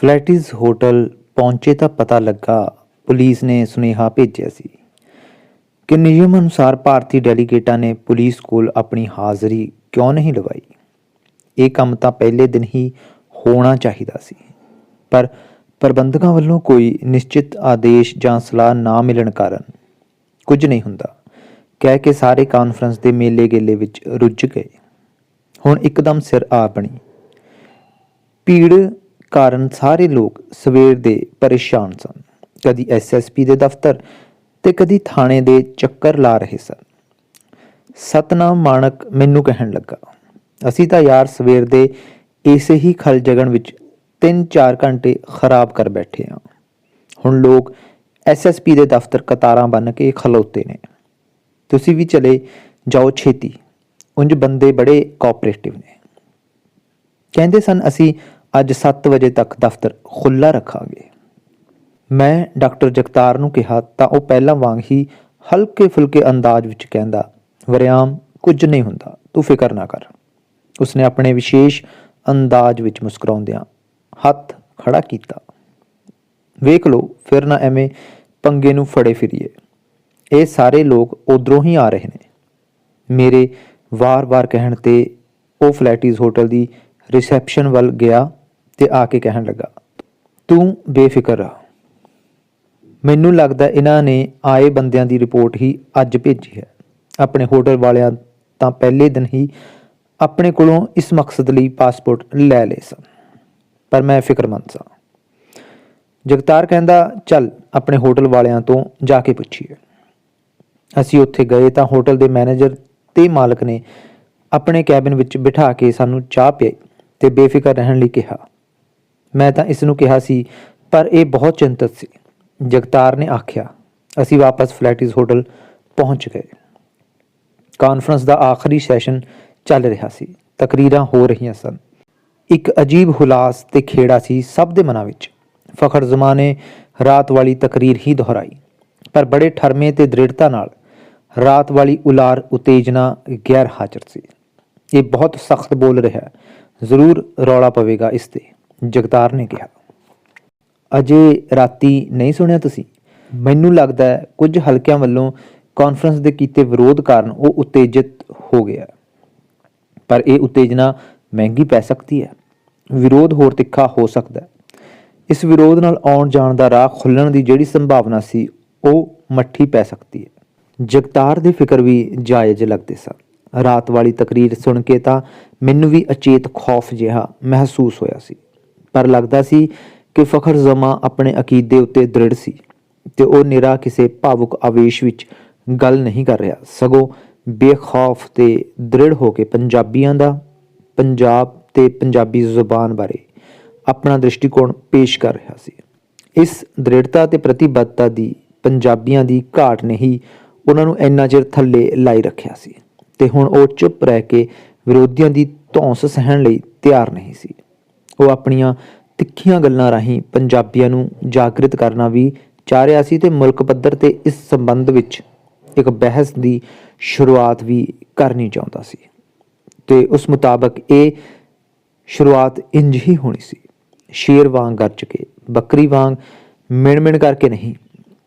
ਫਲੈਟਿਸ hotel ਪਹੁੰਚੇ ਤਾਂ ਪਤਾ ਲੱਗਾ, ਪੁਲਿਸ ਨੇ ਸੁਨੇਹਾ ਭੇਜਿਆ ਸੀ। ਕਿ ਨਿਯਮ ਅਨੁਸਾਰ ਭਾਰਤੀ ਡੈਲੀਗੇਟਾਂ ਨੇ ਪੁਲਿਸ ਕੋਲ ਆਪਣੀ ਹਾਜ਼ਰੀ ਕਿਉਂ ਨਹੀਂ ਲਵਾਈ? ਇਹ ਕੰਮ ਤਾਂ ਪਹਿਲੇ ਦਿਨ ਹੀ ਹੋਣਾ ਚਾਹੀਦਾ ਸੀ। ਪਰ ਪ੍ਰਬੰਧਕਾਂ ਵੱਲੋਂ ਕੋਈ ਨਿਸ਼ਚਿਤ ਆਦੇਸ਼ ਜਾਂ ਸਲਾਹ ਨਾ ਮਿਲਣ ਕਾਰਨ ਕੁਝ ਨਹੀਂ ਹੁੰਦਾ। ਕਹਿ ਕੇ ਸਾਰੇ ਕਾਨਫਰੰਸ ਦੇ ਮੇਲੇ ਗੇਲੇ ਵਿੱਚ ਰੁੱਝ ਗਏ। ਹੁਣ ਇੱਕਦਮ ਸਿਰ ਆ ਬਣੀ। ਭੀੜ ਕਾਰਨ ਸਾਰੇ ਲੋਕ ਸਵੇਰ ਦੇ ਪਰੇਸ਼ਾਨ ਸਨ। ਕਦੀ ਐਸਐਸਪੀ ਦੇ ਦਫ਼ਤਰ ਤੇ ਕਦੀ ਥਾਣੇ ਦੇ ਚੱਕਰ ਲਾ ਰਹੇ ਸਨ। ਸਤਨਾਮ ਮਾਨਕ ਮੈਨੂੰ ਕਹਿਣ ਲੱਗਾ, ਅਸੀਂ ਤਾਂ ਯਾਰ ਸਵੇਰ ਦੇ ਇਸੇ ਹੀ ਖਲ ਜਗਣ ਵਿੱਚ 3-4 ਘੰਟੇ ਖਰਾਬ ਕਰ ਬੈਠੇ ਹਾਂ ਹੁਣ ਲੋਕ ਐਸਐਸਪੀ ਦੇ ਦਫ਼ਤਰ ਕਤਾਰਾਂ ਬੰਨ ਕੇ ਖਲੋਤੇ ਨੇ। ਤੁਸੀਂ ਵੀ ਚਲੇ ਜਾਓ ਛੇਤੀ। ਉਂਝ ਬੰਦੇ ਬੜੇ ਕੋਆਪਰੇਟਿਵ ਨੇ। ਕਹਿੰਦੇ ਸਨ, ਅਸੀਂ ਅੱਜ 7 ਵਜੇ ਤੱਕ ਦਫ਼ਤਰ ਖੁੱਲਾ ਰੱਖਾਂਗੇ। ਮੈਂ ਡਾਕਟਰ ਜਗਤਾਰ ਨੂੰ ਕਿਹਾ, ਤਾਂ ਉਹ ਪਹਿਲਾਂ ਵਾਂਗ ਹੀ ਹਲਕੇ ਫੁਲਕੇ ਅੰਦਾਜ਼ ਵਿੱਚ ਕਹਿੰਦਾ, ਵਰਿਆਮ, ਕੁਝ ਨਹੀਂ ਹੁੰਦਾ, ਤੂੰ ਫਿਕਰ ਨਾ ਕਰ। ਉਸਨੇ ਆਪਣੇ ਵਿਸ਼ੇਸ਼ ਅੰਦਾਜ਼ ਵਿੱਚ ਮੁਸਕਰਾਉਂਦਿਆਂ ਹੱਥ ਖੜਾ ਕੀਤਾ। ਵੇਖ ਲਓ, ਫਿਰ ਨਾ ਐਵੇਂ ਪੰਗੇ ਨੂੰ ਫੜੇ ਫਿਰੀਏ। ਇਹ ਸਾਰੇ ਲੋਕ ਉਧਰੋਂ ਹੀ ਆ ਰਹੇ ਨੇ। ਮੇਰੇ ਵਾਰ-ਵਾਰ ਕਹਿਣ ਤੇ ਉਹ ਫਲੈਟੀਜ਼ ਹੋਟਲ ਦੀ ਰਿਸੈਪਸ਼ਨ ਵੱਲ ਗਿਆ ਤੇ ਆ ਕੇ ਕਹਿਣ ਲੱਗਾ, ਤੂੰ ਬੇਫਿਕਰ ਰਹ ਮੈਨੂੰ ਲੱਗਦਾ ਇਹਨਾਂ ਨੇ ਆਏ ਬੰਦਿਆਂ ਦੀ ਰਿਪੋਰਟ ਹੀ ਅੱਜ ਭੇਜੀ ਹੈ। ਆਪਣੇ ਹੋਟਲ ਵਾਲਿਆਂ ਤਾਂ ਪਹਿਲੇ ਦਿਨ ਹੀ ਆਪਣੇ ਕੋਲੋਂ ਇਸ ਮਕਸਦ ਲਈ ਪਾਸਪੋਰਟ ਲੈ ਲਏ ਸਨ। ਪਰ ਮੈਂ ਫਿਕਰਮੰਦ ਸਾਂ। ਜਗਤਾਰ ਕਹਿੰਦਾ, ਚੱਲ, ਆਪਣੇ ਹੋਟਲ ਵਾਲਿਆਂ ਤੋਂ ਜਾ ਕੇ ਪੁੱਛੀਏ। ਅਸੀਂ ਉੱਥੇ ਗਏ ਤਾਂ ਹੋਟਲ ਦੇ ਮੈਨੇਜਰ ਤੇ ਮਾਲਕ ਨੇ ਆਪਣੇ ਕੈਬਿਨ ਵਿੱਚ ਬਿਠਾ ਕੇ ਸਾਨੂੰ ਚਾਹ ਪਿਆਈ ਤੇ ਬੇਫਿਕਰ ਰਹਿਣ ਲਈ ਕਿਹਾ ਮੈਂ ਤਾਂ ਇਸ ਨੂੰ ਕਿਹਾ ਸੀ, ਪਰ ਇਹ ਬਹੁਤ ਚਿੰਤਤ ਸੀ। ਜਗਤਾਰ ਨੇ ਆਖਿਆ, ਅਸੀਂ ਵਾਪਸ ਫਲੈਟਿਸ ਹੋਟਲ ਪਹੁੰਚ ਗਏ। ਕਾਨਫਰੰਸ ਦਾ ਆਖਰੀ ਸੈਸ਼ਨ ਚੱਲ ਰਿਹਾ ਸੀ। ਤਕਰੀਰਾਂ ਹੋ ਰਹੀਆਂ ਸਨ। ਇੱਕ ਅਜੀਬ ਹੁਲਾਸ ਤੇ ਖੇੜਾ ਸੀ ਸਭ ਦੇ ਮਨਾਂ ਵਿੱਚ। ਫਖਰ ਜ਼ਮਾਂ ਨੇ ਰਾਤ ਵਾਲੀ ਤਕਰੀਰ ਹੀ ਦੁਹਰਾਈ। ਪਰ ਬੜੇ ਠਰਮੇ ਤੇ ਦ੍ਰਿੜਤਾ ਨਾਲ ਰਾਤ ਵਾਲੀ ਉਲਾਰ ਉਤੇਜਨਾ ਗੈਰ ਹਾਜ਼ਰ ਸੀ। ਇਹ ਬਹੁਤ ਸਖਤ ਬੋਲ ਰਿਹਾ ਜ਼ਰੂਰ ਰੌਲਾ ਪਵੇਗਾ ਇਸ ਤੇ। ਜਗਤਾਰ ਨੇ ਕਿਹਾ। ਅਜੇ ਰਾਤੀ ਨਹੀਂ ਸੁਣਿਆ ਤੁਸੀਂ? ਮੈਨੂੰ ਲੱਗਦਾ ਹੈ ਕੁਝ ਹਲਕਿਆਂ ਵੱਲੋਂ ਕਾਨਫਰੰਸ ਦੇ ਕੀਤੇ ਵਿਰੋਧ ਕਾਰਨ ਉਹ ਉਤੇਜਿਤ ਹੋ ਗਿਆ ਪਰ ਇਹ ਉਤੇਜਨਾ ਮਹਿੰਗੀ ਪੈ ਸਕਦੀ ਹੈ। ਵਿਰੋਧ ਹੋਰ ਤਿੱਖਾ ਹੋ ਸਕਦਾ ਹੈ। ਇਸ ਵਿਰੋਧ ਨਾਲ ਆਉਣ ਜਾਣ ਦਾ ਰਾਹ ਖੁੱਲਣ ਦੀ ਜਿਹੜੀ ਸੰਭਾਵਨਾ ਸੀ, ਉਹ ਮੱਠੀ ਪੈ ਸਕਦੀ ਹੈ। ਜਗਤਾਰ ਦੇ ਫਿਕਰ ਵੀ ਜਾਇਜ਼ ਲੱਗਦੇ ਸਨ। ਰਾਤ ਵਾਲੀ ਤਕਰੀਰ ਸੁਣ ਕੇ ਤਾਂ ਮੈਨੂੰ ਵੀ ਅਚੇਤ ਖੌਫ ਜਿਹਾ ਮਹਿਸੂਸ ਹੋਇਆ ਸੀ। ਪਰ ਲੱਗਦਾ ਸੀ ਕਿ ਫਖਰ ਜ਼ਮਾ ਆਪਣੇ ਅਕੀਦੇ ਉੱਤੇ ਦ੍ਰਿੜ ਸੀ ਤੇ ਉਹ ਨਿਰਾ ਕਿਸੇ ਭਾਵੁਕ ਆਵੇਸ਼ ਵਿੱਚ ਗੱਲ ਨਹੀਂ ਕਰ ਰਿਹਾ। ਸਗੋਂ ਬੇਖੌਫ ਤੇ ਦ੍ਰਿੜ ਹੋ ਕੇ ਪੰਜਾਬੀਆਂ ਦਾ ਪੰਜਾਬ ਤੇ ਪੰਜਾਬੀ ਜ਼ੁਬਾਨ ਬਾਰੇ ਆਪਣਾ ਦ੍ਰਿਸ਼ਟੀਕੋਣ ਪੇਸ਼ ਕਰ ਰਿਹਾ ਸੀ। ਇਸ ਦ੍ਰਿੜਤਾ ਤੇ ਪ੍ਰਤੀਬੱਧਤਾ ਦੀ ਪੰਜਾਬੀਆਂ ਦੀ ਘਾਟ ਨੇ ਹੀ ਉਹਨਾਂ ਨੂੰ ਇੰਨਾ ਚਿਰ ਥੱਲੇ ਲਾਈ ਰੱਖਿਆ ਸੀ ਤੇ ਹੁਣ ਉਹ ਚੁੱਪ ਰਹਿ ਕੇ ਵਿਰੋਧੀਆਂ ਦੀ ਧੌਂਸ ਸਹਿਣ ਲਈ ਤਿਆਰ ਨਹੀਂ ਸੀ। ਉਹ ਆਪਣੀਆਂ ਤਿੱਖੀਆਂ ਗੱਲਾਂ ਰਾਹੀਂ ਪੰਜਾਬੀਆਂ ਨੂੰ ਜਾਗਰਿਤ ਕਰਨਾ ਵੀ ਚਾਹ ਰਿਹਾ ਸੀ ਤੇ ਮੁਲਕ ਪੱਧਰ ਤੇ ਇਸ ਸੰਬੰਧ ਵਿੱਚ ਇੱਕ ਬਹਿਸ ਦੀ ਸ਼ੁਰੂਆਤ ਵੀ ਕਰਨੀ ਚਾਹੁੰਦਾ ਸੀ। ਤੇ ਉਸ ਮੁਤਾਬਕ ਇਹ ਸ਼ੁਰੂਆਤ ਇੰਜ ਹੀ ਹੋਣੀ ਸੀ। ਸ਼ੇਰ ਵਾਂਗ ਗਰਜ ਕੇ ਬੱਕਰੀ ਵਾਂਗ ਮਿਣ-ਮਿਣ ਕਰਕੇ ਨਹੀਂ।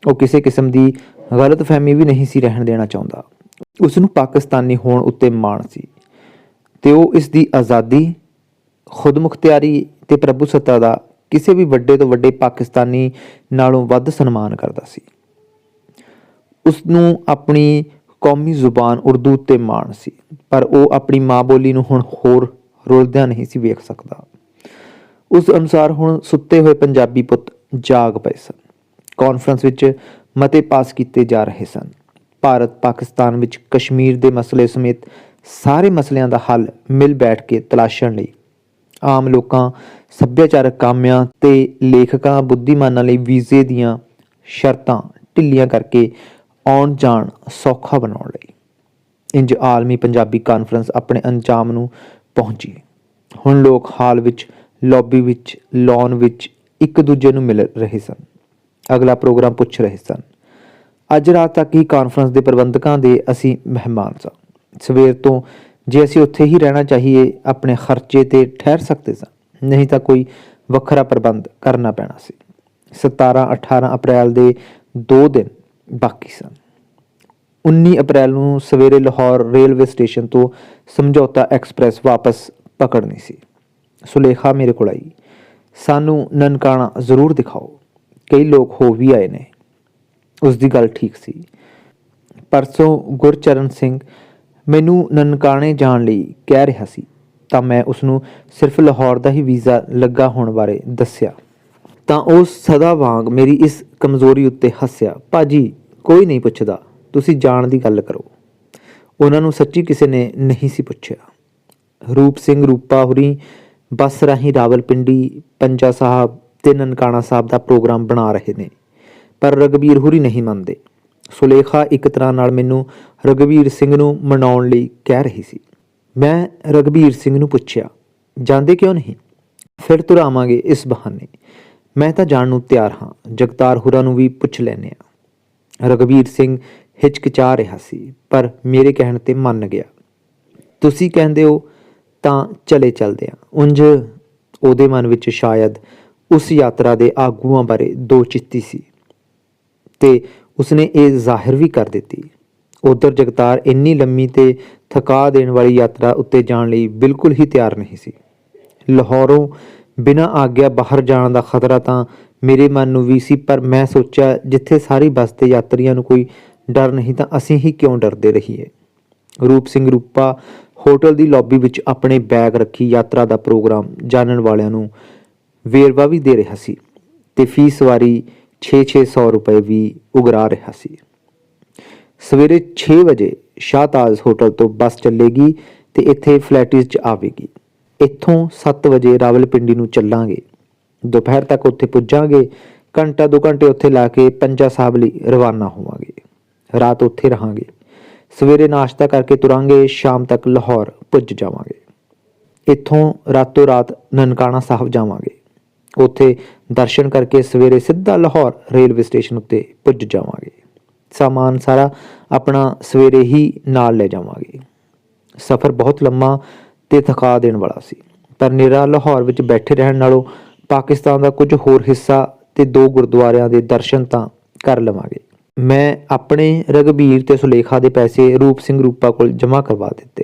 ਉਹ ਕਿਸੇ ਕਿਸਮ ਦੀ ਗਲਤਫਹਿਮੀ ਵੀ ਨਹੀਂ ਸੀ ਰਹਿਣ ਦੇਣਾ ਚਾਹੁੰਦਾ। ਉਸ ਨੂੰ ਪਾਕਿਸਤਾਨੀ ਹੋਣ ਉੱਤੇ ਮਾਣ ਸੀ। ਤੇ ਉਹ ਇਸ ਦੀ ਆਜ਼ਾਦੀ ਖੁਦਮੁਖਤਿਆਰੀ ਤੇ ਪ੍ਰਭੂਸੱਤਾ ਦਾ ਕਿਸੇ ਵੀ ਵੱਡੇ ਤੋਂ ਵੱਡੇ ਪਾਕਿਸਤਾਨੀ ਨਾਲੋਂ ਵੱਧ ਸਨਮਾਨ ਕਰਦਾ ਸੀ। ਉਸ ਨੂੰ ਆਪਣੀ ਕੌਮੀ ਜ਼ੁਬਾਨ ਉਰਦੂ ਤੇ ਮਾਣ ਸੀ, ਪਰ ਉਹ ਆਪਣੀ ਮਾਂ ਬੋਲੀ ਨੂੰ ਹੁਣ ਹੋਰ ਰੋਲਦਿਆਂ ਨਹੀਂ ਸੀ ਵੇਖ ਸਕਦਾ। ਉਸ ਅਨੁਸਾਰ ਹੁਣ ਸੁੱਤੇ ਹੋਏ ਪੰਜਾਬੀ ਪੁੱਤ ਜਾਗ ਪਏ ਸਨ। ਕਾਨਫਰੰਸ ਵਿੱਚ ਮਤੇ ਪਾਸ ਕੀਤੇ ਜਾ ਰਹੇ ਸਨ। ਭਾਰਤ ਪਾਕਿਸਤਾਨ ਵਿੱਚ ਕਸ਼ਮੀਰ ਦੇ ਮਸਲੇ ਸਮੇਤ ਸਾਰੇ ਮਸਲਿਆਂ ਦਾ ਹੱਲ ਮਿਲ ਬੈਠ ਕੇ ਤਲਾਸ਼ਣ ਲਈ ਆਮ ਲੋਕਾਂ, ਸੱਭਿਆਚਾਰਕ ਕਾਮਿਆਂ ਤੇ ਲੇਖਕਾਂ, ਬੁੱਧੀਮਾਨਾਂ ਲਈ ਵੀਜ਼ੇ ਦੀਆਂ ਸ਼ਰਤਾਂ ਢਿੱਲੀਆਂ ਕਰਕੇ ਆਉਣ ਜਾਣ ਸੌਖਾ ਬਣਾਉਣ ਲਈ। ਇੰਜ ਆਲਮੀ ਪੰਜਾਬੀ ਕਾਨਫਰੰਸ ਆਪਣੇ ਅੰਜਾਮ ਨੂੰ ਪਹੁੰਚੀ। ਹੁਣ ਲੋਕ ਹਾਲ ਵਿੱਚ, ਲੌਬੀ ਵਿੱਚ, ਲੌਨ ਵਿੱਚ ਇੱਕ ਦੂਜੇ ਨੂੰ ਮਿਲ ਰਹੇ ਸਨ। ਅਗਲਾ ਪ੍ਰੋਗਰਾਮ ਪੁੱਛ ਰਹੇ ਸਨ, ਅੱਜ ਰਾਤ ਤੱਕ ਹੀ ਕਾਨਫਰੰਸ ਦੇ ਪ੍ਰਬੰਧਕਾਂ ਦੇ ਅਸੀਂ ਮਹਿਮਾਨ ਸਾਂ। ਸਵੇਰ ਤੋਂ ਜੇ ਅਸੀਂ ਉੱਥੇ ਹੀ ਰਹਿਣਾ ਚਾਹੀਏ, ਆਪਣੇ ਖਰਚੇ ਤੇ ਠਹਿਰ ਸਕਦੇ ਸਾਂ, ਨਹੀਂ ਤਾਂ ਕੋਈ ਵੱਖਰਾ ਪ੍ਰਬੰਧ ਕਰਨਾ ਪੈਣਾ ਸੀ। 17 18 ਅਪ੍ਰੈਲ ਦੇ 2 ਦਿਨ ਬਾਕੀ ਸਨ। 19 ਅਪ੍ਰੈਲ ਨੂੰ ਸਵੇਰੇ ਲਾਹੌਰ ਰੇਲਵੇ ਸਟੇਸ਼ਨ ਤੋਂ ਸਮਝੌਤਾ ਐਕਸਪ੍ਰੈਸ ਵਾਪਸ ਪਕੜਨੀ ਸੀ। ਸੁਲੇਖਾ ਮੇਰੇ ਕੋਲ ਆਈ। ਸਾਨੂੰ ਨਨਕਾਣਾ ਜ਼ਰੂਰ ਦਿਖਾਓ। ਕਈ ਲੋਕ ਹੋ ਵੀ ਆਏ ਨੇ। ਉਸ ਦੀ ਗੱਲ ਠੀਕ ਸੀ। ਪਰਸੋਂ ਗੁਰਚਰਨ ਸਿੰਘ ਮੈਨੂੰ ਨਨਕਾਣੇ ਜਾਣ ਲਈ ਕਹਿ ਰਿਹਾ ਸੀ, ਤਾਂ ਮੈਂ ਉਸ ਨੂੰ ਸਿਰਫ ਲਾਹੌਰ ਦਾ ਹੀ ਵੀਜ਼ਾ ਲੱਗਾ ਹੋਣ ਬਾਰੇ ਦੱਸਿਆ। ਤਾਂ ਉਹ ਸਦਾ ਵਾਂਗ ਮੇਰੀ ਇਸ ਕਮਜ਼ੋਰੀ ਉੱਤੇ ਹੱਸਿਆ, ਭਾਜੀ, ਕੋਈ ਨਹੀਂ ਪੁੱਛਦਾ, ਤੁਸੀਂ ਜਾਣ ਦੀ ਗੱਲ ਕਰੋ। ਉਹਨਾਂ ਨੂੰ ਸੱਚੀ ਕਿਸੇ ਨੇ ਨਹੀਂ ਸੀ ਪੁੱਛਿਆ। ਰੂਪ ਸਿੰਘ ਰੂਪਾ ਹੁਰੀ, ਬੱਸ ਰਾਹੀਂ ਰਾਵਲਪਿੰਡੀ, ਪੰਜਾ ਸਾਹਿਬ ਤੇ ਨਨਕਾਣਾ ਸਾਹਿਬ ਦਾ ਪ੍ਰੋਗਰਾਮ ਬਣਾ ਰਹੇ ਨੇ, ਪਰ ਰਗਵੀਰ ਹੁਰੀ ਨਹੀਂ ਮੰਨਦੇ। ਸੁਲੇਖਾ ਇੱਕ ਤਰ੍ਹਾਂ ਨਾਲ ਮੈਨੂੰ ਰਗਵੀਰ ਸਿੰਘ ਨੂੰ ਮਨਾਉਣ ਲਈ ਕਹਿ ਰਹੀ ਸੀ। ਮੈਂ ਰਗਵੀਰ ਸਿੰਘ ਨੂੰ ਪੁੱਛਿਆ, ਜਾਂਦੇ ਕਿਉਂ ਨਹੀਂ? ਫਿਰ ਤੁਰਾਵਾਂਗੇ ਇਸ ਬਹਾਨੇ। ਮੈਂ ਤਾਂ ਜਾਣ ਨੂੰ ਤਿਆਰ ਹਾਂ। ਜਗਤਾਰ ਹੁਰਾ ਨੂੰ ਵੀ ਪੁੱਛ ਲੈਨੇ ਆ ਰਗਵੀਰ ਸਿੰਘ ਹਿਚਕਿਚਾ ਰਿਹਾ ਸੀ, ਪਰ ਮੇਰੇ ਕਹਿਣ ਤੇ ਮੰਨ ਗਿਆ। ਤੁਸੀਂ ਕਹਿੰਦੇ ਹੋ ਤਾਂ ਚਲੇ ਚਲਦੇ ਆ ਉਂਝ ਉਹਦੇ ਮਨ ਵਿੱਚ ਸ਼ਾਇਦ ਉਸ ਯਾਤਰਾ ਦੇ ਆਗੂਆਂ ਬਾਰੇ ਦੋ ਚਿੱਤੀ ਸੀ। ਤੇ ਉਸਨੇ ਇਹ ਜ਼ਾਹਿਰ ਵੀ ਕਰ ਦਿੱਤੀ। ਉਧਰ ਜਗਤਾਰ ਇੰਨੀ ਲੰਮੀ ਤੇ ਥਕਾ ਦੇਣ ਵਾਲੀ ਯਾਤਰਾ ਉੱਤੇ ਜਾਣ ਲਈ ਬਿਲਕੁਲ ਹੀ ਤਿਆਰ ਨਹੀਂ ਸੀ। ਲਾਹੌਰੋਂ ਬਿਨਾਂ ਆਗਿਆ ਬਾਹਰ ਜਾਣ ਦਾ ਖਤਰਾ ਤਾਂ ਮੇਰੇ ਮਨ ਨੂੰ ਵੀ ਸੀ, ਪਰ ਮੈਂ ਸੋਚਿਆ, ਜਿੱਥੇ ਸਾਰੀ ਬੱਸ ਦੇ ਯਾਤਰੀਆਂ ਨੂੰ ਕੋਈ ਡਰ ਨਹੀਂ ਤਾਂ ਅਸੀਂ ਹੀ ਕਿਉਂ ਡਰਦੇ ਰਹੀਏ? ਰੂਪ ਸਿੰਘ ਰੂਪਾ ਹੋਟਲ ਦੀ ਲੌਬੀ ਵਿੱਚ ਆਪਣੇ ਬੈਗ ਰੱਖੀ ਯਾਤਰਾ ਦਾ ਪ੍ਰੋਗਰਾਮ ਜਾਣਨ ਵਾਲਿਆਂ ਨੂੰ ਵੇਰਵਾ ਵੀ ਦੇ ਰਿਹਾ ਸੀ ਤੇ ਫੀਸ ਵਾਰੀ 6-600 ਰੁਪਏ ਵੀ ਉਗਰਾ ਰਿਹਾ ਸੀ। ਸਵੇਰੇ 6 ਵਜੇ ਸ਼ਾਹਤਾਜ ਹੋਟਲ ਤੋਂ ਬੱਸ ਚੱਲੇਗੀ ਤੇ ਇੱਥੇ ਫਲੈਟਿਸ 'ਚ ਆਵੇਗੀ। ਇੱਥੋਂ 7 ਵਜੇ ਰਾਵਲਪਿੰਡੀ ਨੂੰ ਚੱਲਾਂਗੇ। ਦੁਪਹਿਰ ਤੱਕ ਉੱਥੇ ਪੁੱਜਾਂਗੇ। ਘੰਟਾ ਦੋ ਘੰਟੇ ਉੱਥੇ ਲਾ ਕੇ ਪੰਜਾ ਸਾਹਿਬ ਲਈ ਰਵਾਨਾ ਹੋਵਾਂਗੇ। ਰਾਤ ਉੱਥੇ ਰਹਾਂਗੇ। ਸਵੇਰੇ ਨਾਸ਼ਤਾ ਕਰਕੇ ਤੁਰਾਂਗੇ। ਸ਼ਾਮ ਤੱਕ ਲਾਹੌਰ ਪੁੱਜ ਜਾਵਾਂਗੇ। ਇੱਥੋਂ ਰਾਤੋਂ ਰਾਤ ਨਨਕਾਣਾ ਸਾਹਿਬ ਜਾਵਾਂਗੇ। ਉੱਥੇ ਦਰਸ਼ਨ ਕਰਕੇ ਸਵੇਰੇ ਸਿੱਧਾ ਲਾਹੌਰ ਰੇਲਵੇ ਸਟੇਸ਼ਨ ਉੱਤੇ ਪੁੱਜ ਜਾਵਾਂਗੇ। ਸਾਮਾਨ ਸਾਰਾ ਆਪਣਾ ਸਵੇਰੇ ਹੀ ਨਾਲ ਲੈ ਜਾਵਾਂਗੇ। ਸਫ਼ਰ ਬਹੁਤ ਲੰਮਾ ਤੇ ਥਕਾ ਦੇਣ ਵਾਲਾ ਸੀ। ਪਰ ਨਿਰਾ ਲਾਹੌਰ ਵਿੱਚ ਬੈਠੇ ਰਹਿਣ ਨਾਲੋਂ ਪਾਕਿਸਤਾਨ ਦਾ ਕੁਝ ਹੋਰ ਹਿੱਸਾ ਤੇ ਦੋ ਗੁਰਦੁਆਰਿਆਂ ਦੇ ਦਰਸ਼ਨ ਤਾਂ ਕਰ ਲਵਾਂਗੇ। ਮੈਂ ਆਪਣੇ ਰਗਬੀਰ ਤੇ ਸੁਲੇਖਾ ਦੇ ਪੈਸੇ ਰੂਪ ਸਿੰਘ ਰੂਪਾ ਕੋਲ ਜਮ੍ਹਾਂ ਕਰਵਾ ਦਿੱਤੇ।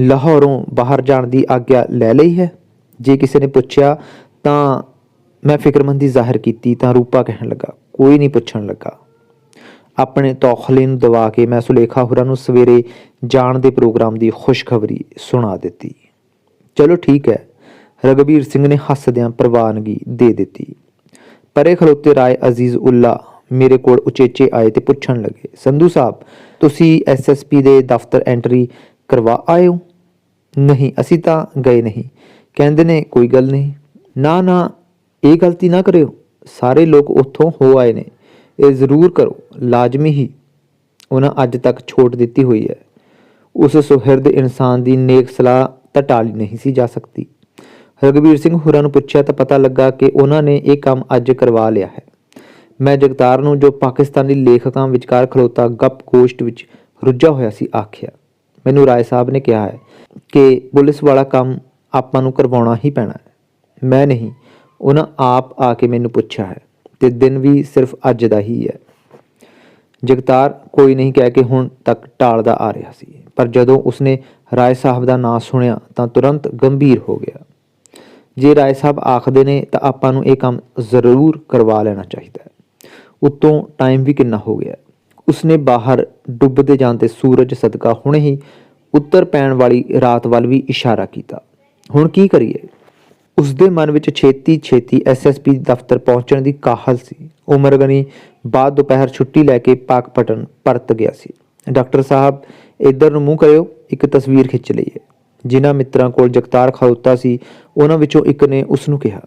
ਲਾਹੌਰੋਂ ਬਾਹਰ ਜਾਣ ਦੀ ਆਗਿਆ ਲੈ ਲਈ ਹੈ? ਜੇ ਕਿਸੇ ਨੇ ਪੁੱਛਿਆ ਤਾਂ ਮੈਂ ਫਿਕਰਮੰਦੀ ਜ਼ਾਹਿਰ ਕੀਤੀ, ਤਾਂ ਰੂਪਾ ਕਹਿਣ ਲੱਗਾ, ਕੋਈ ਨਹੀਂ ਪੁੱਛਣ ਲੱਗਾ। ਆਪਣੇ ਤੌਖਲੇ ਨੂੰ ਦਬਾ ਕੇ ਮੈਂ ਸੁਲੇਖਾ ਹੋਰਾਂ ਨੂੰ ਸਵੇਰੇ ਜਾਣ ਦੇ ਪ੍ਰੋਗਰਾਮ ਦੀ ਖੁਸ਼ਖਬਰੀ ਸੁਣਾ ਦਿੱਤੀ। ਚਲੋ ਠੀਕ ਹੈ ਰਗਬੀਰ ਸਿੰਘ ਨੇ ਹੱਸਦਿਆਂ ਪ੍ਰਵਾਨਗੀ ਦੇ ਦਿੱਤੀ। ਪਰੇ ਖਲੋਤੇ ਰਾਏ ਅਜ਼ੀਜ਼ ਉੱਲਾ ਮੇਰੇ ਕੋਲ ਉਚੇਚੇ ਆਏ ਤੇ ਪੁੱਛਣ ਲੱਗੇ, ਸੰਧੂ ਸਾਹਿਬ, ਤੁਸੀਂ ਐਸਐਸਪੀ ਦੇ ਦਫ਼ਤਰ ਐਂਟਰੀ ਕਰਵਾ ਆਏ ਹੋ? ਨਹੀਂ, ਅਸੀਂ ਤਾਂ ਗਏ ਨਹੀਂ। ਕਹਿੰਦੇ ਨੇ, ਕੋਈ ਗੱਲ ਨਹੀਂ। ਨਾ ਨਾ, ਇਹ ਗਲਤੀ ਨਾ ਕਰਿਓ। ਸਾਰੇ ਲੋਕ ਉੱਥੋਂ ਹੋ ਆਏ ਨੇ। ਇਹ ਜ਼ਰੂਰ ਕਰੋ। ਲਾਜ਼ਮੀ ਹੀ ਉਹਨਾਂ ਅੱਜ ਤੱਕ ਛੋਟ ਦਿੱਤੀ ਹੋਈ ਹੈ। ਉਸ ਸੁਹਿਰਦ ਇਨਸਾਨ ਦੀ ਨੇਕ ਸਲਾਹ ਤਾਂ ਟਾਲੀ ਨਹੀਂ ਸੀ ਜਾ ਸਕਦੀ। ਰਗਵੀਰ ਸਿੰਘ ਹੁਰਾਂ ਨੂੰ ਪੁੱਛਿਆ ਤਾਂ ਪਤਾ ਲੱਗਾ ਕਿ ਉਹਨਾਂ ਨੇ ਇਹ ਕੰਮ ਅੱਜ ਕਰਵਾ ਲਿਆ ਹੈ। ਮੈਂ ਜਗਤਾਰ ਨੂੰ ਜੋ ਪਾਕਿਸਤਾਨੀ ਲੇਖਕਾਂ ਵਿਚਕਾਰ ਖਲੋਤਾ ਗੱਪ ਗੋਸ਼ਟ ਵਿੱਚ ਰੁੱਝਾ ਹੋਇਆ ਸੀ ਆਖਿਆ, ਮੈਨੂੰ ਰਾਏ ਸਾਹਿਬ ਨੇ ਕਿਹਾ ਹੈ ਕਿ ਪੁਲਿਸ ਵਾਲਾ ਕੰਮ ਆਪਾਂ ਨੂੰ ਕਰਵਾਉਣਾ ਹੀ ਪੈਣਾ ਮੈਂ ਨਹੀਂ। ਉਹਨਾਂ ਆਪ ਆ ਕੇ ਮੈਨੂੰ ਪੁੱਛਿਆ ਹੈ ਤੇ ਦਿਨ ਵੀ ਸਿਰਫ ਅੱਜ ਦਾ ਹੀ ਹੈ। ਜਗਤਾਰ ਕੋਈ ਨਹੀਂ ਕਹਿ ਕੇ ਹੁਣ ਤੱਕ ਟਾਲਦਾ ਆ ਰਿਹਾ ਸੀ, ਪਰ ਜਦੋਂ ਉਸਨੇ ਰਾਏ ਸਾਹਿਬ ਦਾ ਨਾਂ ਸੁਣਿਆ ਤਾਂ ਤੁਰੰਤ ਗੰਭੀਰ ਹੋ ਗਿਆ। ਜੇ ਰਾਏ ਸਾਹਿਬ ਆਖਦੇ ਨੇ ਤਾਂ ਆਪਾਂ ਨੂੰ ਇਹ ਕੰਮ ਜ਼ਰੂਰ ਕਰਵਾ ਲੈਣਾ ਚਾਹੀਦਾ ਹੈ। ਉਤੋਂ ਟਾਈਮ ਵੀ ਕਿੰਨਾ ਹੋ ਗਿਆ। ਉਸਨੇ ਬਾਹਰ ਡੁੱਬਦੇ ਜਾਂਦੇ ਸੂਰਜ ਸਦਕਾ ਹੁਣੇ ਹੀ ਉੱਤਰ ਪੈਣ ਵਾਲੀ ਰਾਤ ਵੱਲ ਵੀ ਇਸ਼ਾਰਾ ਕੀਤਾ। ਹੁਣ ਕੀ ਕਰੀਏ? ਉਸਦੇ ਮਨ ਵਿੱਚ ਛੇਤੀ ਛੇਤੀ ਐਸਐਸਪੀ ਦਫ਼ਤਰ ਪਹੁੰਚਣ ਦੀ ਕਾਹਲ ਸੀ। ਉਮਰ ਗਨੀ ਬਾਅਦ ਦੁਪਹਿਰ ਛੁੱਟੀ ਲੈ ਕੇ ਪਾਕਪਟਨ ਪਰਤ ਗਿਆ ਸੀ। ਡਾਕਟਰ ਸਾਹਿਬ, ਇੱਧਰ ਨੂੰ ਮੂੰਹ ਕਰਿਓ, ਇੱਕ ਤਸਵੀਰ ਖਿੱਚ ਲਈਏ। ਜਿਨ੍ਹਾਂ ਮਿੱਤਰਾਂ ਕੋਲ ਜਗਤਾਰ ਖੜੋਤਾ ਸੀ, ਉਹਨਾਂ ਵਿੱਚੋਂ ਇੱਕ ਨੇ ਉਸ ਨੂੰ ਕਿਹਾ।